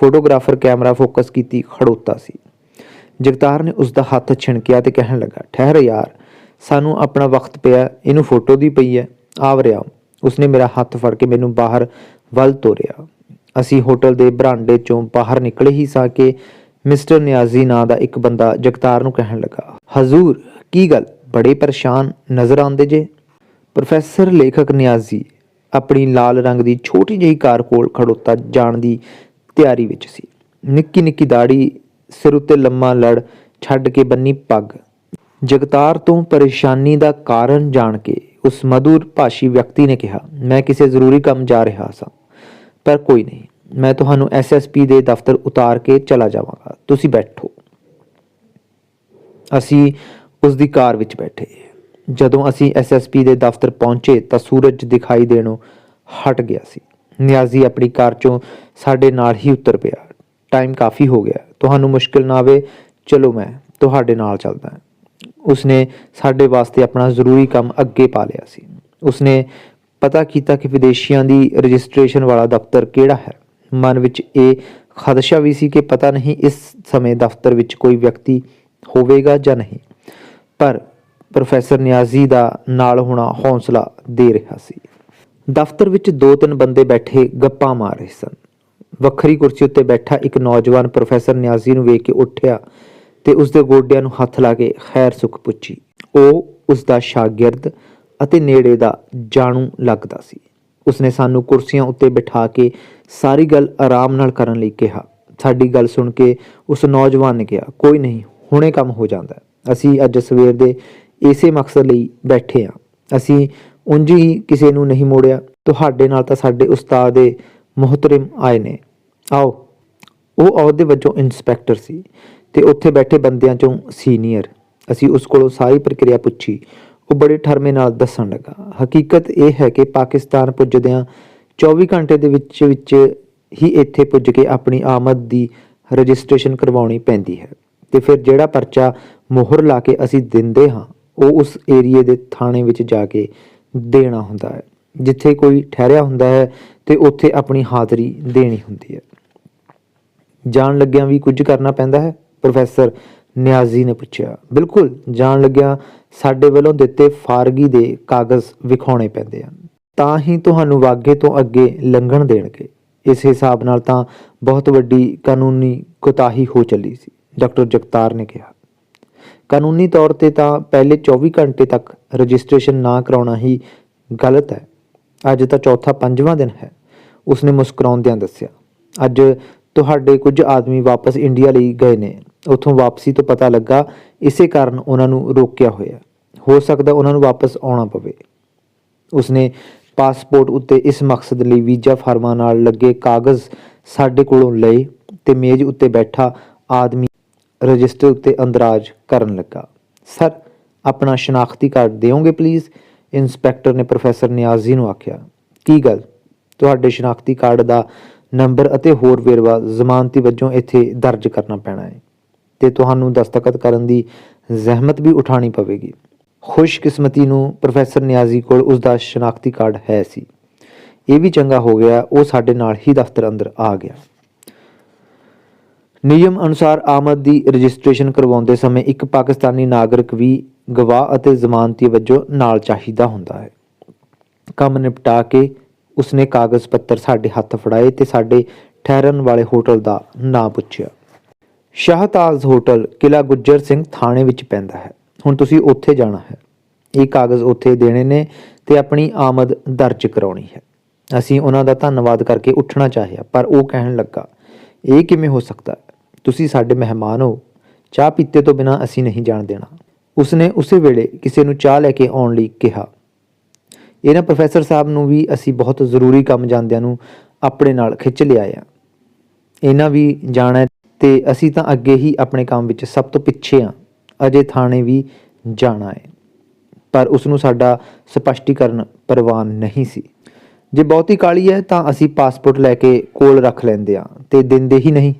ਫੋਟੋਗ੍ਰਾਫਰ ਕੈਮਰਾ ਫੋਕਸ ਕੀਤੀ, ਖੜੋਤਾ ਸੀ। ਜਗਤਾਰ ਨੇ ਉਸ ਦਾ ਹੱਥ ਛਿਣਕਿਆ ਤੇ ਕਹਿਣ ਲੱਗਾ, ਠਹਿਰ ਯਾਰ, ਸਾਨੂੰ ਆਪਣਾ ਵਕਤ ਪਿਆ, ਇਹਨੂੰ ਫੋਟੋ ਦੀ ਪਈ ਹੈ। ਆਵ ਰਿਹਾ ਉਸਨੇ ਮੇਰਾ ਹੱਥ ਫੜ ਕੇ ਮੈਨੂੰ ਬਾਹਰ ਵੱਲ ਤੋਰਿਆ। ਅਸੀਂ ਹੋਟਲ ਦੇ ਬਰਾਂਡੇ ਚੋਂ ਬਾਹਰ ਨਿਕਲੇ ਹੀ ਸਾਂ ਕਿ ਮਿਸਟਰ ਨਿਆਜ਼ੀ ਨਾਂ ਦਾ ਇੱਕ ਬੰਦਾ ਜਗਤਾਰ ਨੂੰ ਕਹਿਣ ਲੱਗਾ, ਹਜ਼ੂਰ, ਕੀ ਗੱਲ? ਬੜੇ ਪਰੇਸ਼ਾਨ ਨਜ਼ਰ ਆਉਂਦੇ ਜੇ? ਪ੍ਰੋਫੈਸਰ ਲੇਖਕ ਨਿਆਜ਼ੀ ਆਪਣੀ ਲਾਲ ਰੰਗ ਦੀ ਛੋਟੀ ਜਿਹੀ ਕਾਰ ਕੋਲ ਖੜੋਤਾ ਜਾਣ ਦੀ ਤਿਆਰੀ ਵਿੱਚ ਸੀ। ਨਿੱਕੀ ਨਿੱਕੀ ਦਾੜੀ ਸਿਰ ਉੱਤੇ ਲੰਮਾ ਲੜ, ਛੱਡ ਕੇ ਬੰਨੀ ਪੱਗ। ਜਗਤਾਰ ਤੋਂ ਪਰੇਸ਼ਾਨੀ ਦਾ ਕਾਰਨ ਜਾਣ ਕੇ ਉਸ ਮਧੁਰ ਭਾਸ਼ੀ ਵਿਅਕਤੀ ਨੇ ਕਿਹਾ, ਮੈਂ ਕਿਸੇ ਜ਼ਰੂਰੀ ਕੰਮ ਜਾ ਰਿਹਾ ਸਾਂ। ਪਰ ਕੋਈ ਨਹੀਂ, ਮੈਂ ਤੁਹਾਨੂੰ ਐਸਐਸਪੀ ਦੇ ਦਫ਼ਤਰ ਉਤਾਰ ਕੇ ਚਲਾ ਜਾਵਾਂਗਾ। ਤੁਸੀਂ ਬੈਠੋ। ਅਸੀਂ ਉਸ ਦੀ ਕਾਰ ਵਿੱਚ ਬੈਠੇ। ਜਦੋਂ ਅਸੀਂ ਐਸਐਸਪੀ ਦੇ ਦਫ਼ਤਰ ਪਹੁੰਚੇ ਤਾਂ ਸੂਰਜ ਦਿਖਾਈ ਦੇਣੋਂ ਹਟ ਗਿਆ ਸੀ। ਨਿਆਜ਼ੀ ਆਪਣੀ ਕਾਰ ਚੋਂ ਸਾਡੇ ਨਾਲ ਹੀ ਉਤਰ ਪਿਆ। ਟਾਈਮ ਕਾਫੀ ਹੋ ਗਿਆ। ਤੁਹਾਨੂੰ ਮੁਸ਼ਕਿਲ ਨਾ ਆਵੇ, ਚਲੋ ਮੈਂ ਤੁਹਾਡੇ ਨਾਲ ਚੱਲਦਾ। ਉਸਨੇ ਸਾਡੇ ਵਾਸਤੇ ਆਪਣਾ ਜ਼ਰੂਰੀ ਕੰਮ ਅੱਗੇ ਪਾ ਲਿਆ ਸੀ। ਉਸਨੇ ਪਤਾ ਕੀਤਾ ਕਿ ਵਿਦੇਸ਼ੀਆਂ ਦੀ ਰਜਿਸਟ੍ਰੇਸ਼ਨ ਵਾਲਾ ਦਫ਼ਤਰ ਕਿਹੜਾ ਹੈ। ਮਨ ਵਿੱਚ ਇਹ ਖਦਸ਼ਾ ਵੀ ਸੀ ਕਿ ਪਤਾ ਨਹੀਂ ਇਸ ਸਮੇਂ ਦਫ਼ਤਰ ਵਿੱਚ ਕੋਈ ਵਿਅਕਤੀ ਹੋਵੇਗਾ ਜਾਂ ਨਹੀਂ। ਪਰ ਪ੍ਰੋਫੈਸਰ ਨਿਆਜ਼ੀ ਦਾ ਨਾਲ ਹੋਣਾ ਹੌਸਲਾ ਦੇ ਰਿਹਾ ਸੀ। ਦਫ਼ਤਰ ਵਿੱਚ ਦੋ ਤਿੰਨ ਬੰਦੇ ਬੈਠੇ ਗੱਪਾਂ ਮਾਰ ਰਹੇ ਸਨ। ਵੱਖਰੀ ਕੁਰਸੀ ਉੱਤੇ ਬੈਠਾ ਇੱਕ ਨੌਜਵਾਨ ਪ੍ਰੋਫੈਸਰ ਨਿਆਜ਼ੀ ਨੂੰ ਵੇਖ ਕੇ ਉੱਠਿਆ ਤੇ ਉਸ ਦੇ ਗੋਡਿਆਂ ਨੂੰ ਹੱਥ ਲਾ ਕੇ ਖੈਰ ਸੁਖ ਪੁੱਛੀ। ਉਹ ਉਸ ਦਾ ਸ਼ਾਗਿਰਦ ਅਤੇ ਨੇੜੇ ਦਾ ਜਾਣੂ ਲੱਗਦਾ ਸੀ। ਉਸਨੇ ਸਾਨੂੰ ਕੁਰਸੀਆਂ ਉੱਤੇ ਬਿਠਾ ਕੇ ਸਾਰੀ ਗੱਲ ਆਰਾਮ ਨਾਲ ਕਰਨ ਲਈ ਕਿਹਾ। ਸਾਡੀ ਗੱਲ ਸੁਣ ਕੇ ਉਸ ਨੌਜਵਾਨ ਨੇ ਕਿਹਾ, ਕੋਈ ਨਹੀਂ, ਹੁਣੇ ਕੰਮ ਹੋ ਜਾਂਦਾ ਅਸੀਂ ਅੱਜ ਸਵੇਰ ਦੇ ਇਸੇ ਮਕਸਦ ਲਈ ਬੈਠੇ ਹਾਂ। ਅਸੀਂ ਉਂਝ ਹੀ ਕਿਸੇ ਨੂੰ ਨਹੀਂ ਮੋੜਿਆ। ਤੁਹਾਡੇ ਨਾਲ ਤਾਂ ਸਾਡੇ ਉਸਤਾਦ ਦੇ ਮੁਹਤਰਮ ਆਏ ਨੇ। ਆਓ। ਉਹ ਅਹੁਦੇ ਵਜੋਂ ਇੰਸਪੈਕਟਰ ਸੀ ਤੇ ਉੱਥੇ ਬੈਠੇ ਬੰਦਿਆਂ ਚੋਂ ਸੀਨੀਅਰ। ਅਸੀਂ ਉਸ ਕੋਲੋਂ ਸਾਰੀ ਪ੍ਰਕਿਰਿਆ ਪੁੱਛੀ। ਉਹ ਬੜੇ ਠਰਮੇ ਨਾਲ ਦੱਸਣ ਲੱਗਾ। ਹਕੀਕਤ ਇਹ ਹੈ ਕਿ ਪਾਕਿਸਤਾਨ ਪੁੱਜਦਿਆਂ 24 ਘੰਟੇ ਦੇ ਵਿੱਚ ਵਿੱਚ ਹੀ ਇੱਥੇ ਪੁੱਜ ਕੇ ਆਪਣੀ ਆਮਦ ਦੀ ਰਜਿਸਟ੍ਰੇਸ਼ਨ ਕਰਵਾਉਣੀ ਪੈਂਦੀ ਹੈ। ਤੇ ਫਿਰ ਜਿਹੜਾ ਪਰਚਾ ਮੋਹਰ ਲਾ ਕੇ ਅਸੀਂ ਦਿੰਦੇ ਹਾਂ, ਉਹ ਉਸ ਏਰੀਏ ਦੇ ਥਾਣੇ ਵਿੱਚ ਜਾ ਕੇ ਦੇਣਾ ਹੁੰਦਾ ਹੈ, ਜਿੱਥੇ ਕੋਈ ਠਹਿਰਿਆ ਹੁੰਦਾ ਹੈ ਤੇ ਉੱਥੇ ਆਪਣੀ ਹਾਜ਼ਰੀ ਦੇਣੀ ਹੁੰਦੀ ਹੈ। ਜਾਣ ਲੱਗਿਆਂ ਵੀ ਕੁਝ ਕਰਨਾ ਪੈਂਦਾ ਹੈ? ਪ੍ਰੋਫੈਸਰ ਨਿਆਜ਼ੀ ਨੇ ਪੁੱਛਿਆ। ਬਿਲਕੁਲ, ਜਾਣ ਲੱਗਿਆ ਸਾਡੇ ਵੱਲੋਂ ਦਿੱਤੇ ਫਾਰਗੀ ਦੇ ਕਾਗਜ਼ ਵਿਖਾਉਣੇ ਪੈਂਦੇ ਹਨ। ਤਾਂ ਹੀ ਤੁਹਾਨੂੰ ਵਾਗੇ ਤੋਂ ਅੱਗੇ ਲੰਘਣ ਦੇਣਗੇ। ਇਸ ਹਿਸਾਬ ਨਾਲ ਤਾਂ ਬਹੁਤ ਵੱਡੀ ਕਾਨੂੰਨੀ ਕੋਤਾਹੀ ਹੋ ਚੱਲੀ ਸੀ, ਡਾਕਟਰ ਜਗਤਾਰ ਨੇ ਕਿਹਾ। ਕਾਨੂੰਨੀ ਤੌਰ ਤੇ ਤਾਂ ਪਹਿਲੇ 24 ਘੰਟੇ ਤੱਕ ਰਜਿਸਟ੍ਰੇਸ਼ਨ ਨਾ ਕਰਾਉਣਾ ਹੀ ਗਲਤ ਹੈ। ਅੱਜ ਤਾਂ ਚੌਥਾ ਪੰਜਵਾਂ ਦਿਨ ਹੈ, ਉਸਨੇ ਮੁਸਕਰਾਉਂਦਿਆਂ ਦੱਸਿਆ। ਅੱਜ ਤੁਹਾਡੇ ਕੁਝ ਆਦਮੀ ਵਾਪਸ ਇੰਡੀਆ ਲਈ ਗਏ ਨੇ। ਉੱਥੋਂ ਵਾਪਸੀ ਤੋਂ ਪਤਾ ਲੱਗਾ, ਇਸੇ ਕਾਰਨ ਉਹਨਾਂ ਨੂੰ ਰੋਕਿਆ ਹੋਇਆ। ਹੋ ਸਕਦਾ ਉਹਨਾਂ ਨੂੰ ਵਾਪਸ ਆਉਣਾ ਪਵੇ। ਉਸਨੇ ਪਾਸਪੋਰਟ ਉੱਤੇ ਇਸ ਮਕਸਦ ਲਈ ਵੀਜ਼ਾ ਫਾਰਮਾਂ ਨਾਲ ਲੱਗੇ ਕਾਗਜ਼ ਸਾਡੇ ਕੋਲੋਂ ਲਏ ਤੇ ਮੇਜ਼ ਉੱਤੇ ਬੈਠਾ ਆਦਮੀ ਰਜਿਸਟਰ ਉੱਤੇ ਅੰਦਰਾਜ ਕਰਨ ਲੱਗਾ। ਸਰ, ਆਪਣਾ ਸ਼ਨਾਖਤੀ ਕਾਰਡ ਦਿਓਗੇ ਪਲੀਜ਼? ਇੰਸਪੈਕਟਰ ਨੇ ਪ੍ਰੋਫੈਸਰ ਨਿਆਜ਼ੀ ਨੂੰ ਆਖਿਆ। ਕੀ ਗੱਲ? ਤੁਹਾਡੇ ਸ਼ਨਾਖਤੀ ਕਾਰਡ ਦਾ ਨੰਬਰ ਅਤੇ ਹੋਰ ਵੇਰਵਾ ਜ਼ਮਾਨਤੀ ਵਜੋਂ ਇੱਥੇ ਦਰਜ ਕਰਨਾ ਪੈਣਾ ਹੈ। ਤੇ ਤੁਹਾਨੂੰ ਦਸਤਖਤ ਕਰਨ ਦੀ ਜ਼ਹਿਮਤ ਵੀ ਉਠਾਣੀ ਪਵੇਗੀ। ਖੁਸ਼ਕਿਸਮਤੀ ਨੂੰ ਪ੍ਰੋਫੈਸਰ ਨਿਆਜ਼ੀ ਕੋਲ ਉਸ ਦਾ ਸ਼ਨਾਖਤੀ ਕਾਰਡ ਹੈ ਸੀ। ਇਹ ਵੀ ਚੰਗਾ ਹੋ ਗਿਆ, ਉਹ ਸਾਡੇ ਨਾਲ ਹੀ ਦਫ਼ਤਰ ਅੰਦਰ ਆ ਗਿਆ। ਨਿਯਮ ਅਨੁਸਾਰ ਆਮਦ ਦੀ ਰਜਿਸਟ੍ਰੇਸ਼ਨ ਕਰਵਾਉਂਦੇ ਸਮੇਂ ਇੱਕ ਪਾਕਿਸਤਾਨੀ ਨਾਗਰਿਕ ਵੀ ਗਵਾਹ ਅਤੇ ਜ਼ਮਾਨਤੀ ਵਜੋਂ ਨਾਲ ਚਾਹੀਦਾ ਹੁੰਦਾ ਹੈ। ਕੰਮ ਨਿਪਟਾ ਕੇ ਉਸਨੇ ਕਾਗਜ਼ ਪੱਤਰ ਸਾਡੇ ਹੱਥ ਫੜਾਏ ਤੇ ਸਾਡੇ ਠਹਿਰਨ ਵਾਲੇ ਹੋਟਲ ਦਾ ਨਾਂ ਪੁੱਛਿਆ। ਸ਼ਾਹਤਾਜ਼ ਹੋਟਲ ਕਿਲਾ ਗੁੱਜਰ ਸਿੰਘ ਥਾਣੇ ਵਿੱਚ ਪੈਂਦਾ ਹੈ। ਹੁਣ ਤੁਸੀਂ ਉੱਥੇ ਜਾਣਾ ਹੈ। ਇਹ ਕਾਗਜ਼ ਉੱਥੇ ਦੇਣੇ ਨੇ ਤੇ ਆਪਣੀ ਆਮਦ ਦਰਜ ਕਰਾਉਣੀ ਹੈ। ਅਸੀਂ ਉਹਨਾਂ ਦਾ ਧੰਨਵਾਦ ਕਰਕੇ ਉੱਠਣਾ ਚਾਹਿਆ, ਪਰ ਉਹ ਕਹਿਣ ਲੱਗਾ, ਇਹ ਕਿਵੇਂ ਹੋ ਸਕਦਾ? ਹੈ ਤੁਸੀਂ ਸਾਡੇ ਮਹਿਮਾਨ ਹੋ। ਚਾਹ ਪੀਤੇ ਤੋਂ ਬਿਨਾ ਅਸੀਂ ਨਹੀਂ ਜਾਣ ਦੇਣਾ। ਉਸਨੇ ਉਸੇ ਵੇਲੇ ਕਿਸੇ ਨੂੰ ਚਾਹ ਲੈ ਕੇ ਆਉਣ ਲਈ ਕਿਹਾ। ਇਹਨਾਂ ਪ੍ਰੋਫੈਸਰ ਸਾਹਿਬ ਨੂੰ ਵੀ ਅਸੀਂ ਬਹੁਤ ਜ਼ਰੂਰੀ ਕੰਮ ਜਾਂਦਿਆਂ ਨੂੰ ਆਪਣੇ ਨਾਲ ਖਿੱਚ ਲਿਆ ਆ ਇਹਨਾਂ ਵੀ ਜਾਣਾ ਤੇ ਅਸੀਂ ਤਾਂ ਅੱਗੇ ਹੀ ਆਪਣੇ ਕੰਮ ਵਿੱਚ ਸਭ ਤੋਂ ਪਿੱਛੇ ਆ ਅਜੇ ਥਾਣੇ ਵੀ ਜਾਣਾ ਹੈ। ਪਰ ਉਸ ਨੂੰ ਸਾਡਾ ਸਪਸ਼ਟੀਕਰਨ ਪ੍ਰਵਾਨ ਨਹੀਂ ਸੀ। ਜੇ ਬਹੁਤੀ ਕਾਲੀ ਹੈ ਤਾਂ ਅਸੀਂ ਪਾਸਪੋਰਟ ਲੈ ਕੇ ਕੋਲ ਰੱਖ ਲੈਂਦੇ ਆ ਤੇ ਦਿੰਦੇ ਹੀ ਨਹੀਂ।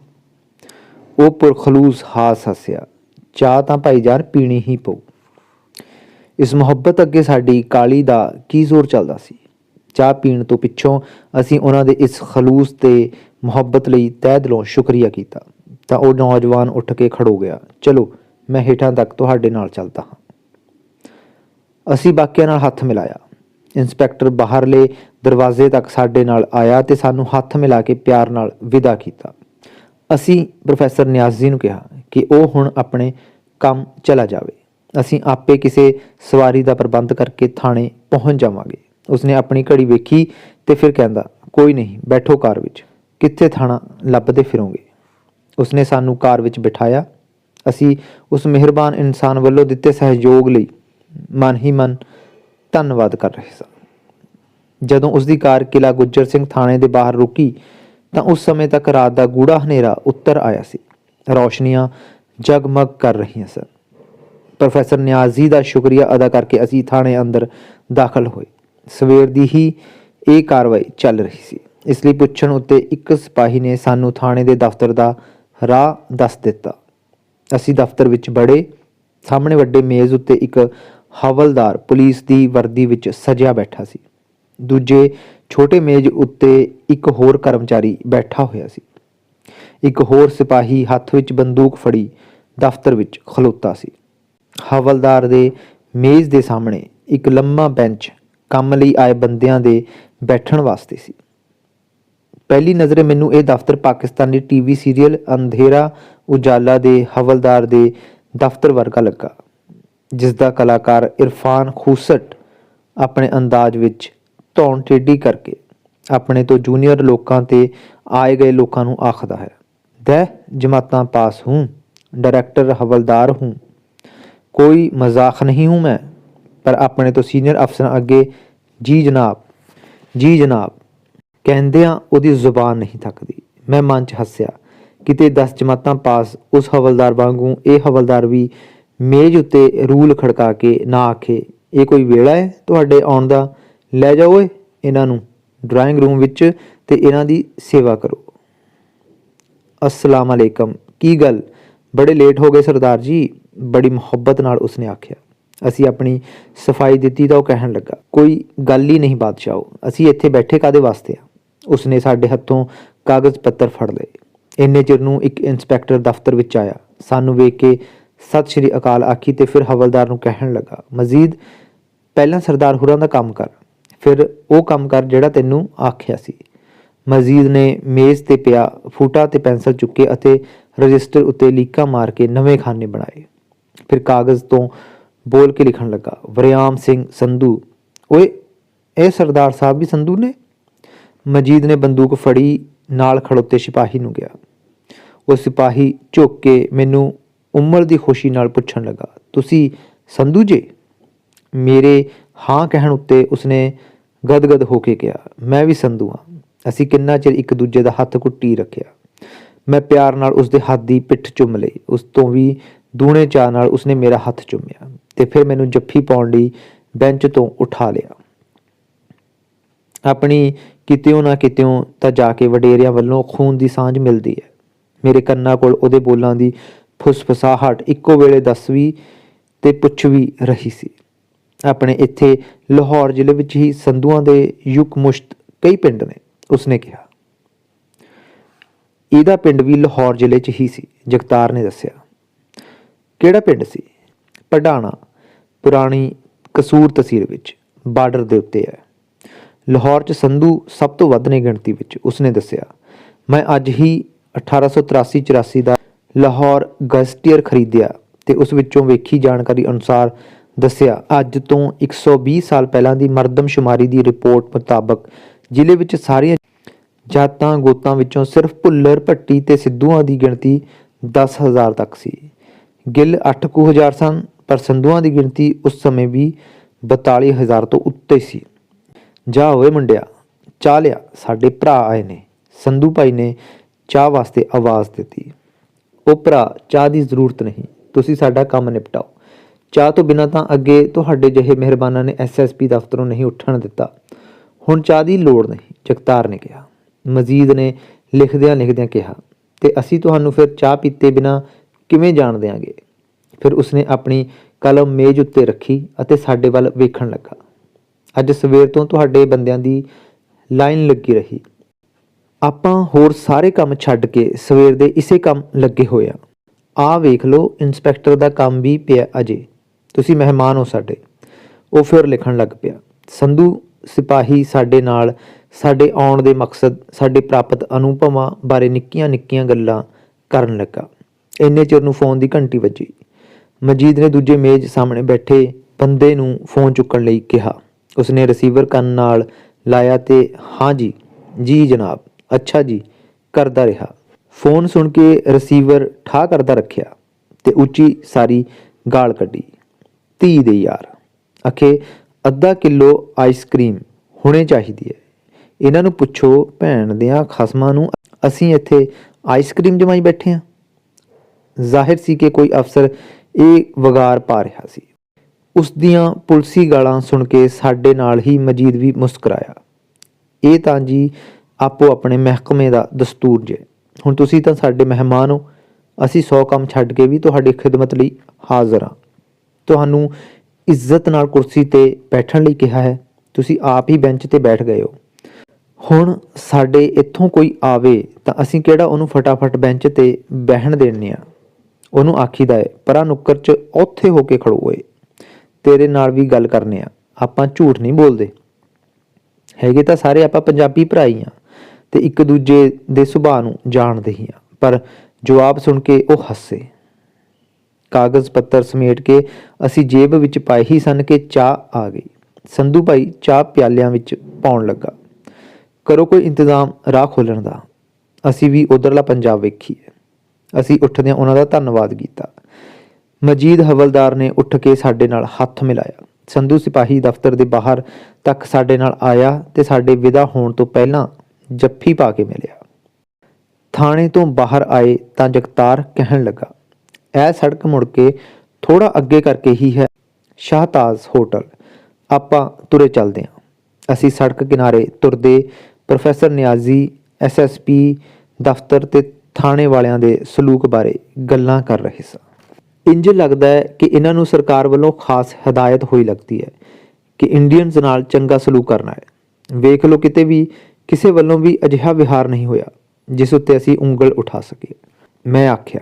ਉਹ ਪੁਰਖਲੂਸ ਹਾਸ ਹੱਸਿਆ। ਚਾਹ ਤਾਂ ਭਾਈ ਜਾਨ ਪੀਣੀ ਹੀ ਪਊ। ਇਸ ਮੁਹੱਬਤ ਅੱਗੇ ਸਾਡੀ ਕਾਲੀ ਦਾ ਕੀ ਜ਼ੋਰ ਚੱਲਦਾ ਸੀ? ਚਾਹ ਪੀਣ ਤੋਂ ਪਿੱਛੋਂ ਅਸੀਂ ਉਹਨਾਂ ਦੇ ਇਸ ਖਲੂਸ ਤੇ ਮੁਹੱਬਤ ਲਈ ਤਹਿ ਦਿਲੋਂ ਸ਼ੁਕਰੀਆ ਕੀਤਾ। ਤਾਂ ਉਹ ਨੌਜਵਾਨ ਉੱਠ ਕੇ ਖੜੋ ਗਿਆ। ਚਲੋ, ਮੈਂ ਹੇਠਾਂ ਤੱਕ ਤੁਹਾਡੇ ਨਾਲ ਚੱਲਦਾ ਹਾਂ। ਅਸੀਂ ਬਾਕੀਆਂ ਨਾਲ ਹੱਥ ਮਿਲਾਇਆ। ਇੰਸਪੈਕਟਰ ਬਾਹਰਲੇ ਦਰਵਾਜ਼ੇ ਤੱਕ ਸਾਡੇ ਨਾਲ ਆਇਆ ਤੇ ਸਾਨੂੰ ਹੱਥ ਮਿਲਾ ਕੇ ਪਿਆਰ ਨਾਲ ਵਿਦਾ ਕੀਤਾ। ਅਸੀਂ ਪ੍ਰੋਫੈਸਰ ਨਿਆਜ਼ੀ ਨੂੰ ਕਿਹਾ ਕਿ ਉਹ ਹੁਣ ਆਪਣੇ ਕੰਮ ਚਲਾ ਜਾਵੇ। ਅਸੀਂ ਆਪੇ ਕਿਸੇ ਸਵਾਰੀ ਦਾ ਪ੍ਰਬੰਧ ਕਰਕੇ ਥਾਣੇ ਪਹੁੰਚ ਜਾਵਾਂਗੇ। ਉਸਨੇ ਆਪਣੀ ਘੜੀ ਵੇਖੀ ਤੇ ਫਿਰ ਕਹਿੰਦਾ, ਕੋਈ ਨਹੀਂ, ਬੈਠੋ ਕਾਰ ਵਿੱਚ। ਕਿੱਥੇ ਥਾਣਾ ਲੱਭਦੇ ਫਿਰੋਂਗੇ? ਉਸਨੇ ਸਾਨੂੰ ਕਾਰ ਵਿੱਚ ਬਿਠਾਇਆ। ਅਸੀਂ ਉਸ ਮਿਹਰਬਾਨ ਇਨਸਾਨ ਵੱਲੋਂ ਦਿੱਤੇ ਸਹਿਯੋਗ ਲਈ ਮਨ ਹੀ ਮਨ ਧੰਨਵਾਦ ਕਰ ਰਹੇ ਸਾਂ। ਜਦੋਂ ਉਸ ਦੀ ਕਾਰ ਕਿਲਾ ਗੁੱਜਰ ਸਿੰਘ ਥਾਣੇ ਦੇ ਬਾਹਰ ਰੁਕੀ, ਤਾਂ ਉਸ ਸਮੇਂ ਤੱਕ ਰਾਤ ਦਾ ਗੂੜਾ ਹਨੇਰਾ ਉੱਤਰ ਆਇਆ ਸੀ। ਰੌਸ਼ਨੀਆਂ ਜਗਮਗ ਕਰ ਰਹੀਆਂ ਸਨ। ਪ੍ਰੋਫੈਸਰ ਨਿਆਜ਼ੀ ਦਾ ਸ਼ੁਕਰੀਆ ਅਦਾ ਕਰਕੇ ਅਸੀਂ ਥਾਣੇ ਅੰਦਰ ਦਾਖਲ ਹੋਏ। ਸਵੇਰ ਦੀ ਹੀ ਇਹ ਕਾਰਵਾਈ ਚੱਲ ਰਹੀ ਸੀ। ਇਸ ਲਈ ਪੁੱਛਣ ਉੱਤੇ ਇੱਕ ਸਿਪਾਹੀ ਨੇ ਸਾਨੂੰ ਥਾਣੇ ਦੇ ਦਫ਼ਤਰ ਦਾ ਰਾਹ ਦੱਸ ਦਿੱਤਾ। ਅਸੀਂ ਦਫ਼ਤਰ ਵਿੱਚ ਬੜੇ, ਸਾਹਮਣੇ ਵੱਡੇ ਮੇਜ਼ ਉੱਤੇ ਇੱਕ ਹਵਲਦਾਰ ਪੁਲਿਸ ਦੀ ਵਰਦੀ ਵਿੱਚ ਸਜਿਆ ਬੈਠਾ ਸੀ। ਦੂਜੇ ਛੋਟੇ ਮੇਜ਼ ਉੱਤੇ ਇੱਕ ਹੋਰ ਕਰਮਚਾਰੀ ਬੈਠਾ ਹੋਇਆ ਸੀ। ਇੱਕ ਹੋਰ ਸਿਪਾਹੀ ਹੱਥ ਵਿੱਚ ਬੰਦੂਕ ਫੜੀ ਦਫ਼ਤਰ ਵਿੱਚ ਖਲੋਤਾ ਸੀ। ਹਵਲਦਾਰ ਦੇ ਮੇਜ਼ ਦੇ ਸਾਹਮਣੇ ਇੱਕ ਲੰਮਾ ਬੈਂਚ ਕੰਮ ਲਈ ਆਏ ਬੰਦਿਆਂ ਦੇ ਬੈਠਣ ਵਾਸਤੇ ਸੀ। ਪਹਿਲੀ ਨਜ਼ਰ ਮੈਨੂੰ ਇਹ ਦਫ਼ਤਰ ਪਾਕਿਸਤਾਨੀ ਟੀਵੀ ਸੀਰੀਅਲ ਅੰਧੇਰਾ ਉਜਾਲਾ ਦੇ ਹਵਲਦਾਰ ਦੇ ਦਫ਼ਤਰ ਵਰਗਾ ਲੱਗਾ ਜਿਸ ਦਾ ਕਲਾਕਾਰ ਇਰਫਾਨ ਖੂਸਟ ਆਪਣੇ ਅੰਦਾਜ਼ ਵਿੱਚ ਧੌਣ ਟੇਢੀ ਕਰਕੇ ਆਪਣੇ ਤੋਂ ਜੂਨੀਅਰ ਲੋਕਾਂ ਤੇ ਆਏ ਗਏ ਲੋਕਾਂ ਨੂੰ ਆਖਦਾ ਹੈ, ਦਹ, ਜਮਾਤਾਂ ਪਾਸ ਹੂੰ, ਡਾਇਰੈਕਟਰ ਹਵਲਦਾਰ ਹੂੰ, ਕੋਈ ਮਜ਼ਾਕ ਨਹੀਂ ਹੂੰ ਮੈਂ, ਪਰ ਆਪਣੇ ਤੋਂ ਸੀਨੀਅਰ ਅਫਸਰ ਅੱਗੇ, ਜੀ ਜਨਾਬ ਜੀ ਜਨਾਬ ਕਹਿੰਦਿਆਂ ਉਹਦੀ ਜ਼ੁਬਾਨ ਨਹੀਂ ਥੱਕਦੀ। ਮੈਂ ਮਨ 'ਚ ਹੱਸਿਆ, ਕਿਤੇ 10 ਜਮਾਤਾਂ ਪਾਸ ਉਸ ਹਵਲਦਾਰ ਵਾਂਗੂ ਇਹ ਹਵਲਦਾਰ ਵੀ ਮੇਜ਼ ਉੱਤੇ ਰੂਲ ਖੜਕਾ ਕੇ ਨਾ ਆਖੇ, ਇਹ ਕੋਈ ਵੇਲਾ ਹੈ ਤੁਹਾਡੇ ਆਉਣ ਦਾ? ਲੈ ਜਾਓ ਓਏ ਇਹਨਾਂ ਨੂੰ ਡਰਾਇੰਗ ਰੂਮ ਵਿੱਚ ਤੇ ਇਹਨਾਂ ਦੀ ਸੇਵਾ ਕਰੋ। ਅਸਲਾਮ ਅਲੈਕਮ, ਕੀ ਗੱਲ? ਬੜੇ ਲੇਟ ਹੋ ਗਏ ਸਰਦਾਰ ਜੀ। ਬੜੀ ਮੁਹੱਬਤ ਨਾਲ ਉਸਨੇ ਆਖਿਆ। ਅਸੀਂ ਆਪਣੀ ਸਫ਼ਾਈ ਦਿੱਤੀ ਤਾਂ ਉਹ ਕਹਿਣ ਲੱਗਾ, ਕੋਈ ਗੱਲ ਹੀ ਨਹੀਂ ਬਾਦਸ਼ਾਹੋ, ਅਸੀਂ ਇੱਥੇ ਬੈਠੇ ਕਾਦੇ ਵਾਸਤੇ ਆ? ਉਸਨੇ ਸਾਡੇ ਹੱਥੋਂ ਕਾਗਜ਼ ਪੱਤਰ ਫੜ ਲਏ। ਇੰਨੇ ਚਿਰ ਨੂੰ ਇੱਕ ਇੰਸਪੈਕਟਰ ਦਫ਼ਤਰ ਵਿੱਚ ਆਇਆ। ਸਾਨੂੰ ਵੇਖ ਕੇ ਸਤਿ ਸ਼੍ਰੀ ਅਕਾਲ ਆਖੀ ਤੇ ਫਿਰ ਹਵਲਦਾਰ ਨੂੰ ਕਹਿਣ ਲੱਗਾ, ਮਜ਼ੀਦ, ਪਹਿਲਾਂ ਸਰਦਾਰ ਹੁਰਾਂ ਦਾ ਕੰਮ ਕਰ। ਫਿਰ ਉਹ ਕੰਮ ਕਰ ਜਿਹੜਾ ਤੈਨੂੰ ਆਖਿਆ ਸੀ। ਮਜ਼ੀਦ ਨੇ ਮੇਜ਼ ਤੇ ਪਿਆ, ਫੂਟਾ ਤੇ ਪੈਨਸਲ ਚੁੱਕੇ ਅਤੇ ਰਜਿਸਟਰ ਉੱਤੇ ਲੀਕਾਂ ਮਾਰ ਕੇ ਨਵੇਂ ਖਾਨੇ ਬਣਾਏ। ਫਿਰ ਕਾਗਜ਼ ਤੋਂ ਬੋਲ ਕੇ ਲਿਖਣ ਲੱਗਾ, ਵਰਿਆਮ ਸਿੰਘ ਸੰਧੂ। ਓਏ, ਇਹ ਸਰਦਾਰ ਸਾਹਿਬ ਵੀ ਸੰਧੂ ਨੇ? ਮਜੀਦ ਨੇ ਬੰਦੂਕ ਫੜੀ, ਨਾਲ ਖੜੋਤੇ ਸਿਪਾਹੀ ਨੂੰ ਗਿਆ। ਉਹ ਸਿਪਾਹੀ ਝੁੱਕ ਕੇ ਮੈਨੂੰ ਉਮਰ ਦੀ ਖੁਸ਼ੀ ਨਾਲ ਪੁੱਛਣ ਲੱਗਾ, ਤੁਸੀਂ ਸੰਧੂ ਜੀ? ਮੇਰੇ ਹਾਂ ਕਹਿਣ ਉੱਤੇ ਉਸਨੇ ਗਦਗਦ ਹੋ ਕੇ ਕਿਹਾ, ਮੈਂ ਵੀ ਸੰਧੂ ਹਾਂ। ਅਸੀਂ ਕਿੰਨਾ ਚਿਰ ਇੱਕ ਦੂਜੇ ਦਾ ਹੱਥ ਕੁੱਟੀ ਰੱਖਿਆ। ਮੈਂ ਪਿਆਰ ਨਾਲ ਉਸਦੇ ਹੱਥ ਦੀ ਪਿੱਠ ਚੁੰਮ ਲਈ। ਉਸ ਤੋਂ ਵੀ ਦੂਣੇ ਚਾਅ ਨਾਲ ਉਸਨੇ ਮੇਰਾ ਹੱਥ ਚੁੰਮਿਆ ਤੇ ਫਿਰ ਮੈਨੂੰ ਜੱਫੀ ਪਾਉਣ ਲਈ ਬੈਂਚ ਤੋਂ ਉਠਾ ਲਿਆ। ਆਪਣੀ ਕਿਤਿਓਂ ਨਾ ਕਿਤਿਓਂ ਤਾਂ ਜਾ ਕੇ ਵਡੇਰਿਆਂ ਵੱਲੋਂ ਖੂਨ ਦੀ ਸਾਂਝ ਮਿਲਦੀ ਹੈ। ਮੇਰੇ ਕੰਨਾਂ ਕੋਲ ਉਹਦੇ ਬੋਲਾਂ ਦੀ ਫੁਸਫਸਾਹਟ ਇੱਕੋ ਵੇਲੇ ਦੱਸਵੀ ਤੇ ਪੁੱਛ ਵੀ ਰਹੀ ਸੀ। ਆਪਣੇ ਇੱਥੇ ਲਾਹੌਰ ਜ਼ਿਲ੍ਹੇ ਵਿੱਚ ਹੀ ਸੰਧੂਆਂ ਦੇ ਯੁਕਮੁਸ਼ਤ ਕਈ ਪਿੰਡ ਨੇ, ਉਸਨੇ ਕਿਹਾ। ਇਹਦਾ ਪਿੰਡ ਵੀ ਲਾਹੌਰ ਜ਼ਿਲ੍ਹੇ 'ਚ ਹੀ ਸੀ, ਜਗਤਾਰ ਨੇ ਦੱਸਿਆ। ਕਿਹੜਾ ਪਿੰਡ ਸੀ? ਪਢਾਣਾ ਪੁਰਾਣੀ ਕਸੂਰ ਤਹਿਸੀਲ ਵਿੱਚ, ਬਾਰਡਰ ਦੇ ਉੱਤੇ ਹੈ। ਲਾਹੌਰ 'ਚ ਸੰਧੂ ਸਭ ਤੋਂ ਵੱਧ ਨੇ ਗਿਣਤੀ ਵਿੱਚ, ਉਸਨੇ ਦੱਸਿਆ, ਮੈਂ ਅੱਜ ਹੀ 1883-84 ਦਾ ਲਾਹੌਰ ਗਜ਼ਟੀਅਰ ਖਰੀਦਿਆ ਤੇ ਉਸ ਵਿੱਚੋਂ ਵੇਖੀ ਜਾਣਕਾਰੀ ਅਨੁਸਾਰ ਦੱਸਿਆ, ਅੱਜ ਤੋਂ 120 ਸਾਲ ਪਹਿਲਾਂ ਦੀ ਮਰਦਮਸ਼ੁਮਾਰੀ ਦੀ ਰਿਪੋਰਟ ਮੁਤਾਬਕ ਜ਼ਿਲ੍ਹੇ ਵਿੱਚ ਸਾਰੀਆਂ ਜਾਤਾਂ ਗੋਤਾਂ ਵਿੱਚੋਂ ਸਿਰਫ ਭੁੱਲਰ ਭੱਟੀ ਤੇ ਸਿੱਧੂਆਂ ਦੀ ਗਿਣਤੀ 10000 ਤੱਕ ਸੀ। ਗਿੱਲ 8000 ਸਨ, ਪਰ ਸੰਧੂਆਂ ਦੀ ਗਿਣਤੀ ਉਸ ਸਮੇਂ ਵੀ 42000 ਤੋਂ ਉੱਤੇ ਸੀ। ਜਾ ਹੋਏ ਮੁੰਡਿਆ, ਚਾਹ ਲਿਆ, ਸਾਡੇ ਭਰਾ ਆਏ ਨੇ। ਸੰਧੂ ਭਾਈ ਨੇ ਚਾਹ ਵਾਸਤੇ ਆਵਾਜ਼ ਦਿੱਤੀ। ਉਹ ਭਰਾ, ਚਾਹ ਦੀ ਜ਼ਰੂਰਤ ਨਹੀਂ, ਤੁਸੀਂ ਸਾਡਾ ਕੰਮ ਨਿਪਟਾਓ। ਚਾਹ ਤੋਂ ਬਿਨਾਂ ਤਾਂ ਅੱਗੇ ਤੁਹਾਡੇ ਜਿਹੇ ਮਿਹਰਬਾਨਾਂ ਨੇ ਐਸਐਸਪੀ ਦਫ਼ਤਰੋਂ ਨਹੀਂ ਉੱਠਣ ਦਿੱਤਾ। ਹੁਣ ਚਾਹ ਦੀ ਲੋੜ ਨਹੀਂ, ਜਗਤਾਰ ਨੇ ਕਿਹਾ। ਮਜੀਦ ਨੇ ਲਿਖਦਿਆਂ ਲਿਖਦਿਆਂ ਕਿਹਾ, ਤੇ ਅਸੀਂ ਤੁਹਾਨੂੰ ਫਿਰ ਚਾਹ ਪੀਤੇ ਬਿਨਾਂ ਕਿਵੇਂ ਜਾਣ ਦਿਆਂਗੇ? ਫਿਰ ਉਸਨੇ ਆਪਣੀ ਕਲਮ ਮੇਜ਼ ਉੱਤੇ ਰੱਖੀ ਅਤੇ ਸਾਡੇ ਵੱਲ ਵੇਖਣ ਲੱਗਾ। ਅੱਜ ਸਵੇਰ ਤੋਂ ਤੁਹਾਡੇ ਬੰਦਿਆਂ ਦੀ ਲਾਈਨ ਲੱਗੀ ਰਹੀ। ਆਪਾਂ ਹੋਰ ਸਾਰੇ ਕੰਮ ਛੱਡ ਕੇ ਸਵੇਰ ਦੇ ਇਸੇ ਕੰਮ ਲੱਗੇ ਹੋਏ ਆ। ਵੇਖ ਲਓ, ਇੰਸਪੈਕਟਰ ਦਾ ਕੰਮ ਵੀ ਪਿਆ ਅਜੇ। ਤੁਸੀਂ ਮਹਿਮਾਨ ਹੋ ਸਾਡੇ। ਉਹ ਫਿਰ ਲਿਖਣ ਲੱਗ ਪਿਆ। ਸੰਧੂ, ਸਿਪਾਹੀ ਸਾਡੇ ਨਾਲ, ਸਾਡੇ ਆਉਣ ਦੇ ਮਕਸਦ, ਸਾਡੇ ਪ੍ਰਾਪਤ ਅਨੁਭਵਾਂ ਬਾਰੇ ਨਿੱਕੀਆਂ-ਨਿੱਕੀਆਂ ਗੱਲਾਂ ਕਰਨ ਲੱਗਾ। ਇੰਨੇ ਚਿਰ ਨੂੰ ਫੋਨ ਦੀ ਘੰਟੀ ਵੱਜੀ। ਮਜੀਦ ਨੇ ਦੂਜੇ ਮੇਜ਼ ਸਾਹਮਣੇ ਬੈਠੇ ਬੰਦੇ ਨੂੰ ਫੋਨ ਚੁੱਕਣ ਲਈ ਕਿਹਾ। ਉਸਨੇ ਰਿਸੀਵਰ ਕੰਨ ਨਾਲ ਲਾਇਆ ਤੇ ਹਾਂ ਜੀ ਜੀ ਜਨਾਬ, ਅੱਛਾ ਜੀ, ਕਰਦਾ ਰਿਹਾ। ਫੋਨ ਸੁਣ ਕੇ ਰਿਸੀਵਰ ਠਾ ਕਰਦਾ ਰੱਖਿਆ ਤੇ ਉੱਚੀ ਸਾਰੀ ਗਾਲ ਕੱਢੀ। ਧੀ ਦੇ ਯਾਰ ਅਖੇ ਅੱਧਾ ਕਿਲੋ ਆਈਸਕ੍ਰੀਮ ਹੁਣੇ ਚਾਹੀਦੀ ਹੈ। ਇਹਨਾਂ ਨੂੰ ਪੁੱਛੋ, ਭੈਣ ਦਿਆਂ ਖਸਮਾਂ ਨੂੰ ਅਸੀਂ ਇੱਥੇ ਆਈਸਕ੍ਰੀਮ ਜਮਾਈ ਬੈਠੇ ਹਾਂ। ਜ਼ਾਹਿਰ ਸੀ ਕਿ ਕੋਈ ਅਫਸਰ ਇਹ ਵਗਾਰ ਪਾ ਰਿਹਾ ਸੀ। ਉਸ ਦੀਆਂ ਪੁਲਸੀ ਗਾਲਾਂ ਸੁਣ ਕੇ ਸਾਡੇ ਨਾਲ ਹੀ ਮਜੀਦ ਵੀ ਮੁਸਕਰਾਇਆ। ਇਹ ਤਾਂ ਜੀ ਆਪੋ ਆਪਣੇ ਮਹਿਕਮੇ ਦਾ ਦਸਤੂਰ ਜੇ। ਹੁਣ ਤੁਸੀਂ ਤਾਂ ਸਾਡੇ ਮਹਿਮਾਨ ਹੋ। ਅਸੀਂ 100 ਕੰਮ ਛੱਡ ਕੇ ਵੀ ਤੁਹਾਡੀ ਖਿਦਮਤ ਲਈ ਹਾਜ਼ਰ ਹਾਂ। ਤੁਹਾਨੂੰ ਇੱਜ਼ਤ ਨਾਲ ਕੁਰਸੀ ਤੇ ਬੈਠਣ ਲਈ ਕਿਹਾ ਹੈ। ਤੁਸੀਂ ਆਪ ਹੀ ਬੈਂਚ ਤੇ ਬੈਠ ਗਏ ਹੋ। ਹੁਣ ਸਾਡੇ ਇੱਥੋਂ ਕੋਈ ਆਵੇ ਤਾਂ ਅਸੀਂ ਕਿਹੜਾ ਉਹਨੂੰ ਫਟਾਫਟ ਬੈਂਚ ਤੇ ਬਹਿਣ ਦੇਣੇ ਆ? ਉਹਨੂੰ ਆਖੀਦਾ ਏ ਪਰਾਂ ਨੁੱਕਰ 'ਚ ਉੱਥੇ ਹੋ ਕੇ ਖੜੋ ਏ ਤੇਰੇ ਨਾਲ ਵੀ ਗੱਲ ਕਰਨੇ ਆ। ਆਪਾਂ ਝੂਠ ਨਹੀਂ ਬੋਲਦੇ। ਹੈਗੇ ਤਾਂ ਸਾਰੇ ਆਪਾਂ ਪੰਜਾਬੀ ਭਰਾ ਹੀ ਆ ਤੇ ਇੱਕ ਦੂਜੇ ਦੇ ਸੁਭਾਅ ਨੂੰ ਜਾਣਦੇ ਹੀ ਆ। ਪਰ ਜਵਾਬ ਸੁਣ ਕੇ ਉਹ ਹੱਸੇ। ਕਾਗਜ਼ ਪੱਤਰ ਸਮੇਟ ਕੇ ਅਸੀਂ ਜੇਬ ਵਿੱਚ ਪਾਏ ਹੀ ਸਨ ਕਿ ਚਾਹ ਆ ਗਈ। ਸੰਧੂ ਭਾਈ ਚਾਹ ਪਿਆਲਿਆਂ ਵਿੱਚ ਪਾਉਣ ਲੱਗਾ। ਕਰੋ ਕੋਈ ਇੰਤਜ਼ਾਮ ਰਾਹ ਖੋਲਣ ਦਾ। ਅਸੀਂ ਵੀ ਉਧਰਲਾ ਪੰਜਾਬ ਵੇਖੀਏ। ਅਸੀਂ ਉੱਠਦਿਆਂ ਉਹਨਾਂ ਦਾ ਧੰਨਵਾਦ ਕੀਤਾ। ਮਜੀਦ ਹਵਲਦਾਰ ਨੇ ਉੱਠ ਕੇ ਸਾਡੇ ਨਾਲ ਹੱਥ ਮਿਲਾਇਆ। ਸੰਧੂ ਸਿਪਾਹੀ ਦਫ਼ਤਰ ਦੇ ਬਾਹਰ ਤੱਕ ਸਾਡੇ ਨਾਲ ਆਇਆ ਤੇ ਸਾਡੇ ਵਿਦਾ ਹੋਣ ਤੋਂ ਪਹਿਲਾਂ ਜੱਫੀ ਪਾ ਕੇ ਮਿਲਿਆ। ਥਾਣੇ ਤੋਂ ਬਾਹਰ ਆਏ ਤਾਂ ਜਗਤਾਰ ਕਹਿਣ ਲੱਗਾ, ਇਹ ਸੜਕ ਮੁੜ ਕੇ ਥੋੜਾ ਅੱਗੇ ਕਰਕੇ ਹੀ ਹੈ, ਸ਼ਾਹਤਾਜ਼ ਹੋਟਲ। ਆਪਾਂ ਤੁਰੇ ਚੱਲਦੇ ਹਾਂ। ਅਸੀਂ ਸੜਕ ਕਿਨਾਰੇ ਤੁਰਦੇ ਪ੍ਰੋਫੈਸਰ ਨਿਆਜ਼ੀ ਐਸਐਸਪੀ ਦਫ਼ਤਰ ਤੇ ਥਾਣੇ ਵਾਲਿਆਂ ਦੇ ਸਲੂਕ ਬਾਰੇ ਗੱਲਾਂ ਕਰ ਰਹੇ ਸਾਂ। ਇੰਜ ਲੱਗਦਾ ਹੈ ਕਿ ਇਹਨਾਂ ਨੂੰ ਸਰਕਾਰ ਵੱਲੋਂ ਖਾਸ ਹਦਾਇਤ ਹੋਈ ਲੱਗਦੀ ਹੈ ਕਿ ਇੰਡੀਅਨਸ ਨਾਲ ਚੰਗਾ ਸਲੂਕ ਕਰਨਾ ਹੈ। ਵੇਖ ਲਓ ਕਿਤੇ ਵੀ ਕਿਸੇ ਵੱਲੋਂ ਵੀ ਅਜਿਹਾ ਵਿਹਾਰ ਨਹੀਂ ਹੋਇਆ, ਜਿਸ ਉੱਤੇ ਅਸੀਂ ਉਂਗਲ ਉਠਾ ਸਕੀਏ। ਮੈਂ ਆਖਿਆ,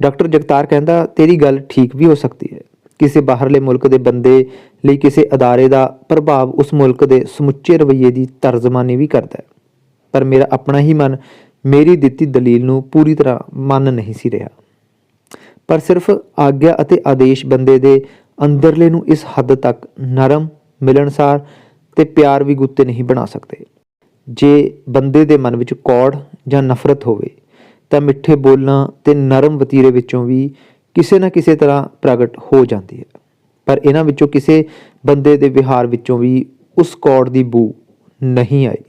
ਡਾਕਟਰ ਜਗਤਾਰ ਕਹਿੰਦਾ, ਤੇਰੀ ਗੱਲ ਠੀਕ ਵੀ ਹੋ ਸਕਦੀ ਹੈ। ਕਿਸੇ ਬਾਹਰਲੇ ਮੁਲਕ ਦੇ ਬੰਦੇ ਲਈ ਕਿਸੇ ਅਦਾਰੇ ਦਾ ਪ੍ਰਭਾਵ ਉਸ ਮੁਲਕ ਦੇ ਸਮੁੱਚੇ ਰਵੱਈਏ ਦੀ ਤਰਜਮਾਨੀ ਵੀ ਕਰਦਾ ਹੈ। ਪਰ ਮੇਰਾ ਆਪਣਾ ਹੀ ਮਨ ਮੇਰੀ ਦਿੱਤੀ ਦਲੀਲ ਨੂੰ ਪੂਰੀ ਤਰ੍ਹਾਂ ਮੰਨ ਨਹੀਂ ਸੀ ਰਿਹਾ। ਪਰ ਸਿਰਫ ਆਗਿਆ ਅਤੇ ਆਦੇਸ਼ ਬੰਦੇ ਦੇ ਅੰਦਰਲੇ ਨੂੰ ਇਸ ਹੱਦ ਤੱਕ ਨਰਮ, ਮਿਲਣਸਾਰ ਤੇ ਪਿਆਰ ਵੀ ਗੁੱਤੇ ਨਹੀਂ ਬਣਾ ਸਕਦੇ। ਜੇ ਬੰਦੇ ਦੇ ਮਨ ਵਿੱਚ ਕੌੜ ਜਾਂ ਨਫ਼ਰਤ ਹੋਵੇ, ਤਾਂ ਮਿੱਠੇ ਬੋਲਾਂ ਤੇ ਨਰਮ ਵਤੀਰੇ ਵਿੱਚੋਂ ਵੀ ਕਿਸੇ ਨਾ ਕਿਸੇ ਤਰ੍ਹਾਂ ਪ੍ਰਗਟ ਹੋ ਜਾਂਦੀ ਹੈ। ਪਰ ਇਹਨਾਂ ਵਿੱਚੋਂ ਕਿਸੇ ਬੰਦੇ ਦੇ ਵਿਹਾਰ ਵਿੱਚੋਂ ਵੀ ਉਸ ਕੌੜ ਦੀ ਬੂ ਨਹੀਂ ਆਈ